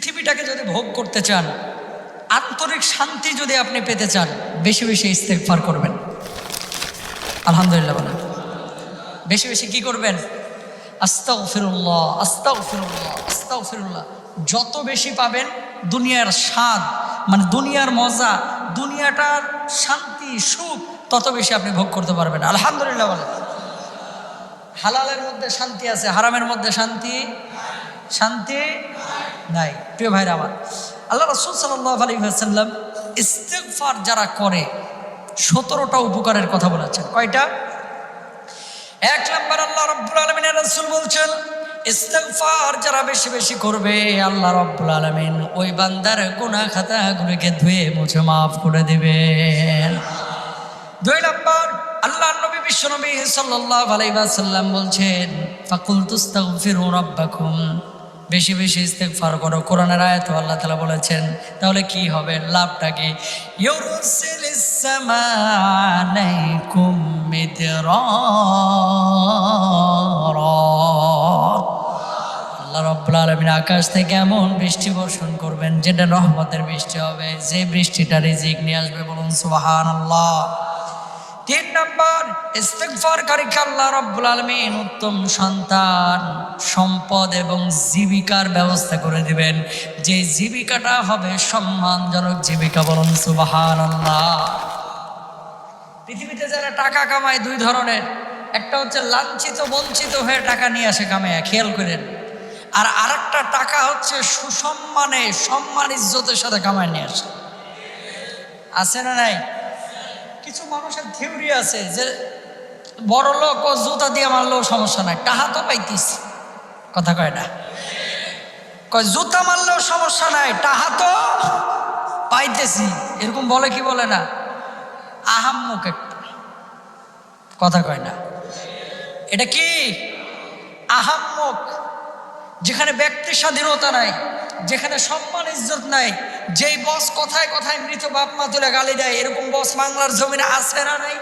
পৃথিবীটাকে যদি ভোগ করতে চান, আন্তরিক শান্তি যদি আপনি পেতে চান, বেশি বেশি ইস্তেকফার করবেন। আলহামদুলিল্লাহ বেশি বেশি কি করবেন? আস্তাও ফিরুল্লাহ আস্তাও ফিরুল্লাহ আস্তাও ফিরুল্লাহ যত বেশি পাবেন, দুনিয়ার স্বাদ মানে দুনিয়ার মজা, দুনিয়াটার শান্তি, সুখ, তত বেশি আপনি ভোগ করতে পারবেন। আলহামদুলিল্লাহ বলেন। হালালের মধ্যে শান্তি আছে, হারামের মধ্যে শান্তি শান্তি নাই। প্রিয় ভাইরা আমার, আল্লাহ রসুল সাল্লাহ আলী সাল্লাম ইস্তেকফার যারা করে, সতেরোটা উপকারের কথা বলেছেন। কয়টা? এক নম্বর আল্লাহ রব্বুল আলমিনের রসুল বলছেন, ইস্তেগফার যারা বেশি বেশি করবে, আল্লাহ রব্বুল আলমিন ওই বান্দার গুনাহ খাতাগুলোকে ধুয়ে মুছে মাফ করে দিবেন। দুই নম্বর আল্লাহ নবী বিশ্ব নবী সাল্লাহ আলাইসাল্লাম বলছেন ফাকুল তুস্তাগফিরু রাব্বাকুম। বেশি বেশি ইস্তেগফার করো। কোরআনের আয়াত আল্লাহ তালা বলেছেন, তাহলে কি হবে? লাভটা কি? আল্লাহ আকাশ থেকে এমন বৃষ্টি বর্ষণ করবেন, যেটা রহমতের বৃষ্টি হবে। যে বৃষ্টিটা রিজিক নিয়ে আসবে বলুন সুবাহান আল্লাহ তিন নম্বর ইস্তেকফারকারীকে আল্লাহ রব্বুল আলমিন উত্তম সন্তান, সম্পদ এবং জীবিকার ব্যবস্থা করে দিবেন। যে জীবিকাটা হবে সম্মানজনক জীবিকা বলুন সুবাহান আল্লাহ পৃথিবীতে যারা টাকা কামায় দুই ধরনের, একটা হচ্ছে লাঞ্ছিত, বঞ্চিত হয়ে টাকা নিয়ে আসে কামায় খেয়াল করেন। আর আরেকটা টাকা হচ্ছে সুসম্মানে, সম্মান ইজ্জতের সাথে কামায় নিয়ে আসে। আছে না নাই? কিছু মানুষের থিওরি আছে যে বড় লোক ও জুতা দিয়ে মারলেও সমস্যা নাই। টাহা তো পাইতিস কথা কয় না। কয়, জুতা মারলেও সমস্যা নাই টাহা তো পাইতেছি। এরকম বলে কি বলে না? আহাম্মুক একটা। কথা কয় না। এটা কি? আহাম্মক। যেখানে ব্যক্তি স্বাধীনতা নাই যেখানে সম্মান ইজ্জত নাই, যেই বস কথায় কথায় মৃত বাপ মা তুলে গালি দেয়, এরকম বস বাংলার জমিনে আছে না নাই?